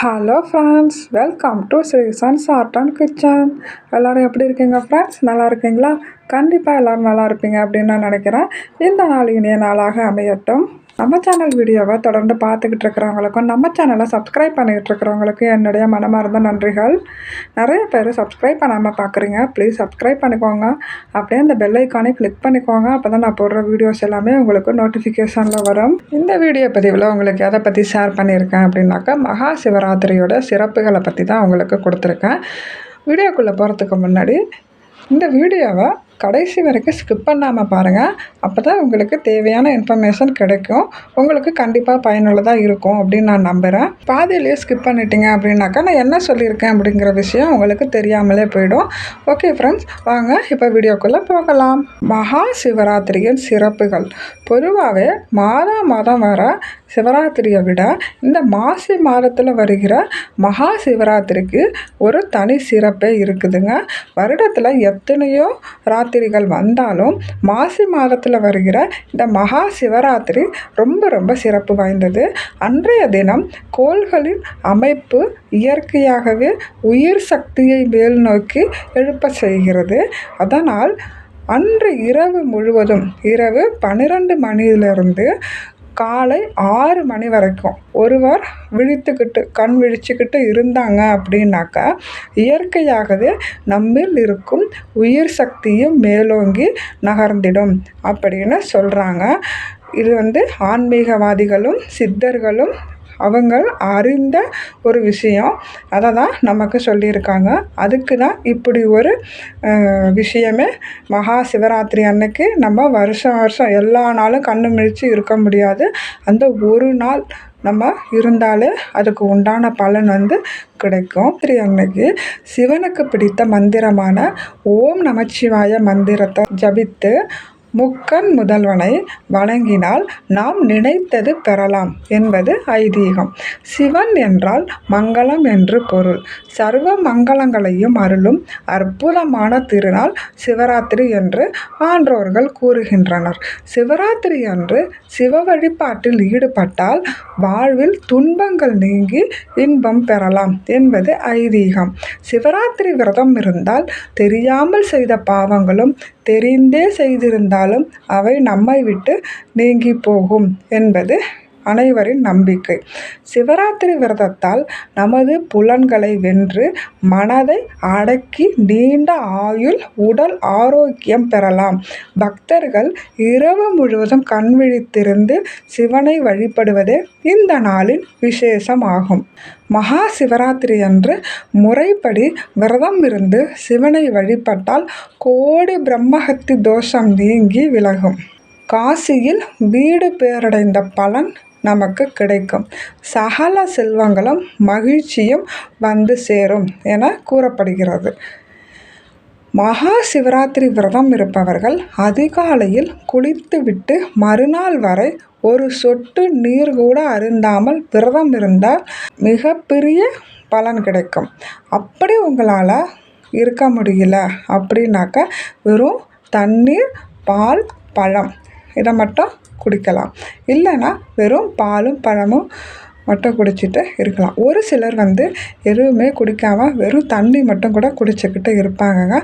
Hello friends welcome to Srisans art and kitchen எல்லோரும் எப்படி இருக்கீங்க ஃப்ரெண்ட்ஸ் நல்லா இருக்கீங்களா? கண்டிப்பாக எல்லோரும் நல்லா இருப்பீங்க அப்படின்னு நான் நினைக்கிறேன். இந்த நாள் இனிய நாளாக அமையட்டும். நம்ம சேனல் வீடியோவை தொடர்ந்து பார்த்துக்கிட்டு இருக்கிறவங்களுக்கும் நம்ம சேனலை சப்ஸ்கிரைப் பண்ணிக்கிட்டு இருக்கிறவங்களுக்கும் என்னுடைய மனமார்ந்த நன்றிகள். நிறைய பேர் சப்ஸ்கிரைப் பண்ணாமல் பார்க்குறீங்க ப்ளீஸ் சப்ஸ்கிரைப் பண்ணிக்கோங்க. அப்படியே அந்த பெல் ஐக்கானே கிளிக் பண்ணிக்கோங்க. அப்போ தான் நான் போடுற வீடியோஸ் எல்லாமே உங்களுக்கு நோட்டிஃபிகேஷனில் வரும். இந்த வீடியோ பதிவில் உங்களுக்கு எதை பற்றி ஷேர் பண்ணியிருக்கேன் அப்படின்னாக்கா மகா சிவராத்திரியோட சிறப்புகளை பற்றி தான் உங்களுக்கு கொடுத்துருக்கேன். வீடியோக்குள்ளே போகிறதுக்கு முன்னாடி இந்த வீடியோவை கடைசி வரைக்கும் ஸ்கிப் பண்ணாமல் பாருங்கள் அப்போ தான் உங்களுக்கு தேவையான இன்ஃபர்மேஷன் கிடைக்கும். உங்களுக்கு கண்டிப்பாக பயனுள்ளதாக இருக்கும் அப்படின்னு நான் நம்புகிறேன் பாதியிலேயே ஸ்கிப் பண்ணிட்டீங்க அப்படின்னாக்கா நான் என்ன சொல்லியிருக்கேன் அப்படிங்கிற விஷயம் உங்களுக்கு தெரியாமலே போயிடும். ஓகே ஃப்ரெண்ட்ஸ் வாங்க இப்போ வீடியோக்குள்ளே போகலாம். மகா சிவராத்திரியின் சிறப்புகள். பொதுவாகவே மாதம் மாதம் வர சிவராத்திரியை விட இந்த மாசி மாதத்தில் வருகிற மகா சிவராத்திரிக்கு ஒரு தனி சிறப்பே இருக்குதுங்க. வருடத்தில் எத்தனையோ ரா சிவராத்திரிகள் வந்தாலும் மாசி மாதத்தில் வருகிற இந்த மகா சிவராத்திரி ரொம்ப ரொம்ப சிறப்பு வாய்ந்தது. அன்றைய தினம் கோள்களின் அமைப்பு இயற்கையாகவே உயிர் சக்தியை மேல் நோக்கி எழுப்ப செய்கிறது. அதனால் அன்று இரவு முழுவதும் இரவு பன்னிரெண்டு மணியிலிருந்து காலை ஆறு மணி வரைக்கும் ஒருவர் விழித்துக்கிட்டு கண் விழிச்சுக்கிட்டு இருந்தாங்க அப்படின்னாக்கா இயற்கையாகவே நம்மில் இருக்கும் உயிர் சக்தியும் மேலோங்கி நகர்ந்திடும் அப்படின்னு சொல்கிறாங்க இது வந்து ஆன்மீகவாதிகளும் சித்தர்களும் அவங்க அறிந்த ஒரு விஷயம். அதை தான் நமக்கு சொல்லியிருக்காங்க. அதுக்கு தான் இப்படி ஒரு விஷயமே மகா சிவராத்திரி அன்னைக்கு நம்ம வருஷம் வருஷம் எல்லா நாளும் கண்ணு முழிச்சு இருக்க முடியாது. அந்த ஒரு நாள் நம்ம இருந்தாலே அதுக்கு உண்டான பலன் வந்து கிடைக்கும். திரு அன்னைக்கு சிவனுக்கு பிடித்த மந்திரமான ஓம் நமச்சிவாய மந்திரத்தை ஜபித்து முக்கன் முதல்வனை வணங்கினால் நாம் நினைத்தது பெறலாம் என்பது ஐதீகம். சிவன் என்றால் மங்களம் என்று பொருள். சர்வ மங்களங்களையும் அருளும் அற்புதமான திருநாள் சிவராத்திரி என்று ஆன்றோர்கள் கூறுகின்றனர். சிவராத்திரி அன்று சிவ வழிபாட்டில் ஈடுபட்டால் வாழ்வில் துன்பங்கள் நீங்கி இன்பம் பெறலாம் என்பது ஐதீகம். சிவராத்திரி விரதம் இருந்தால் தெரியாமல் செய்த பாவங்களும் தெரிந்தே இருந்தாலும் அவை நம்மை விட்டு நீங்கி போகும் என்பது அனைவரின் நம்பிக்கை. சிவராத்திரி விரதத்தால் நமது புலன்களை வென்று மனதை அடக்கி நீண்ட ஆயுள் உடல் ஆரோக்கியம் பெறலாம். பக்தர்கள் இரவு முழுவதும் கண் விழித்திருந்து சிவனை வழிபடுவதே இந்த நாளின் விசேஷமாகும். மகா சிவராத்திரி அன்று முறைப்படி விரதம் இருந்து சிவனை வழிபட்டால் கோடி பிரம்மஹத்தி தோஷம் நீங்கி விலகும். காசியில் வீடு பேரடைந்த பலன் நமக்கு கிடைக்கும். சகல செல்வங்களும் மகிழ்ச்சியும் வந்து சேரும் என கூறப்படுகிறது. மகா சிவராத்திரி விரதம் இருப்பவர்கள் அதிகாலையில் குளித்துவிட்டு மறுநாள் வரை ஒரு சொட்டு நீர் கூட அருந்தாமல் விரதம் இருந்தால் மிகப்பெரிய பலன் கிடைக்கும். அப்படி உங்களால் இருக்க முடியல அப்படின்னாக்க வெறும் தண்ணீர் பால் பழம். இதை மட்டும் குடிக்கலாம். இல்லைன்னா வெறும் பாலும் பழமும் மட்டும் குடிச்சிட்டு இருக்கலாம். ஒரு சிலர் வந்து எதுவுமே குடிக்காமல் வெறும் தண்ணி மட்டும் கூட குடிச்சிக்கிட்டு இருப்பாங்கங்க.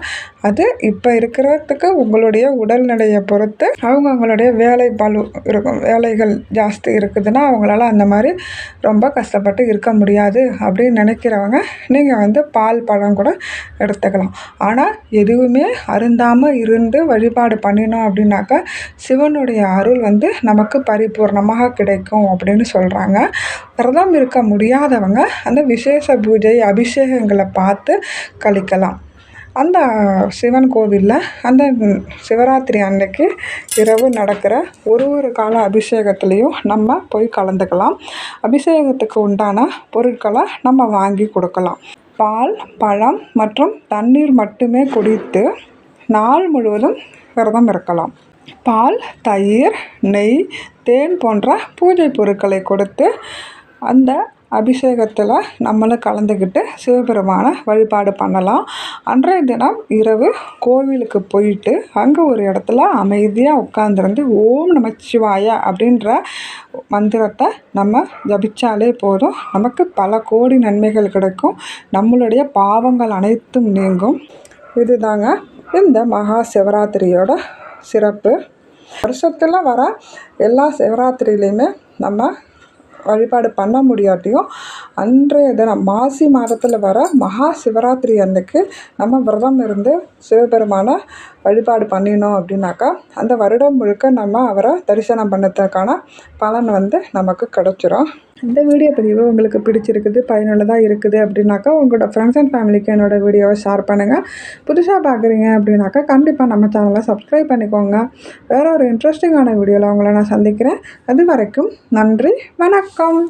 அது இப்போ இருக்கிறதுக்கு உங்களுடைய உடல்நிலையை பொறுத்து அவங்க அவங்களுடைய வேலை பலு இருக்கும் வேலைகள் ஜாஸ்தி இருக்குதுன்னா அவங்களால அந்த மாதிரி ரொம்ப கஷ்டப்பட்டு இருக்க முடியாது அப்படின்னு நினைக்கிறவங்க நீங்கள் வந்து பால் பழம் கூட எடுத்துக்கலாம். ஆனால் எதுவுமே அருந்தாமல் இருந்து வழிபாடு பண்ணினோம் அப்படின்னாக்கா சிவனுடைய அருள் வந்து நமக்கு பரிபூர்ணமாக கிடைக்கும் அப்படின்னு சொல்கிறாங்க விரதம் இருக்க முடியாதவங்க அந்த விசேஷ பூஜை அபிஷேகங்களை பார்த்து கழிக்கலாம். அந்த சிவன் கோவிலில் அந்த சிவராத்திரி அன்னைக்கு இரவு நடக்கிற ஒரு ஒரு கால அபிஷேகத்துலேயும் நம்ம போய் கலந்துக்கலாம். அபிஷேகத்துக்கு உண்டான பொருட்களை நம்ம வாங்கி கொடுக்கலாம். பால் பழம் மற்றும் தண்ணீர் மட்டுமே குடித்து நாள் முழுவதும் விரதம் இருக்கலாம். பால் தயிர் நெய் தேன் போன்ற பூஜை பொருட்களை கொடுத்து அந்த அபிஷேகத்தில் நம்மளும் கலந்துக்கிட்டு சிவபெருமானை வழிபாடு பண்ணலாம். அன்றைய தினம் இரவு கோவிலுக்கு போயிட்டு அங்கே ஒரு இடத்துல அமைதியாக உட்காந்துருந்து ஓம் நமச்சிவாய அப்படின்ற மந்திரத்தை நம்ம ஜபிச்சாலே போதும். நமக்கு பல கோடி நன்மைகள் கிடைக்கும். நம்மளுடைய பாவங்கள் அனைத்தும் நீங்கும். இதுதாங்க இந்த மகா சிவராத்திரியோட சிறப்பு. வருஷத்தில் வர எல்லா சிவராத்திரியிலையுமே நம்ம வழிபாடு பண்ண முடியாட்டியும் அன்றைய தினம் மாசி மாதத்தில் வர மகா சிவராத்திரி அன்னைக்கு நம்ம விரதம் இருந்து சிவபெருமான வழிபாடு பண்ணினோம் அப்படின்னாக்கா அந்த வருடம் முழுக்க நம்ம அவரை தரிசனம் பண்ணதுக்கான பலன் வந்து நமக்கு கிடச்சிரும். இந்த வீடியோ பதிவு உங்களுக்கு பிடிச்சிருக்குது பயனுள்ளதாக இருக்குது அப்படின்னாக்கா உங்களோட ஃப்ரெண்ட்ஸ் அண்ட் ஃபேமிலிக்கு என்னோடய வீடியோவை ஷேர் பண்ணுங்கள் புதுசாக பார்க்குறீங்க அப்படின்னாக்கா கண்டிப்பாக நம்ம சேனலை சப்ஸ்கிரைப் பண்ணிக்கோங்க. வேறு ஒரு இன்ட்ரெஸ்டிங்கான வீடியோவில் உங்களை நான் சந்திக்கிறேன். அது வரைக்கும் நன்றி வணக்கம்.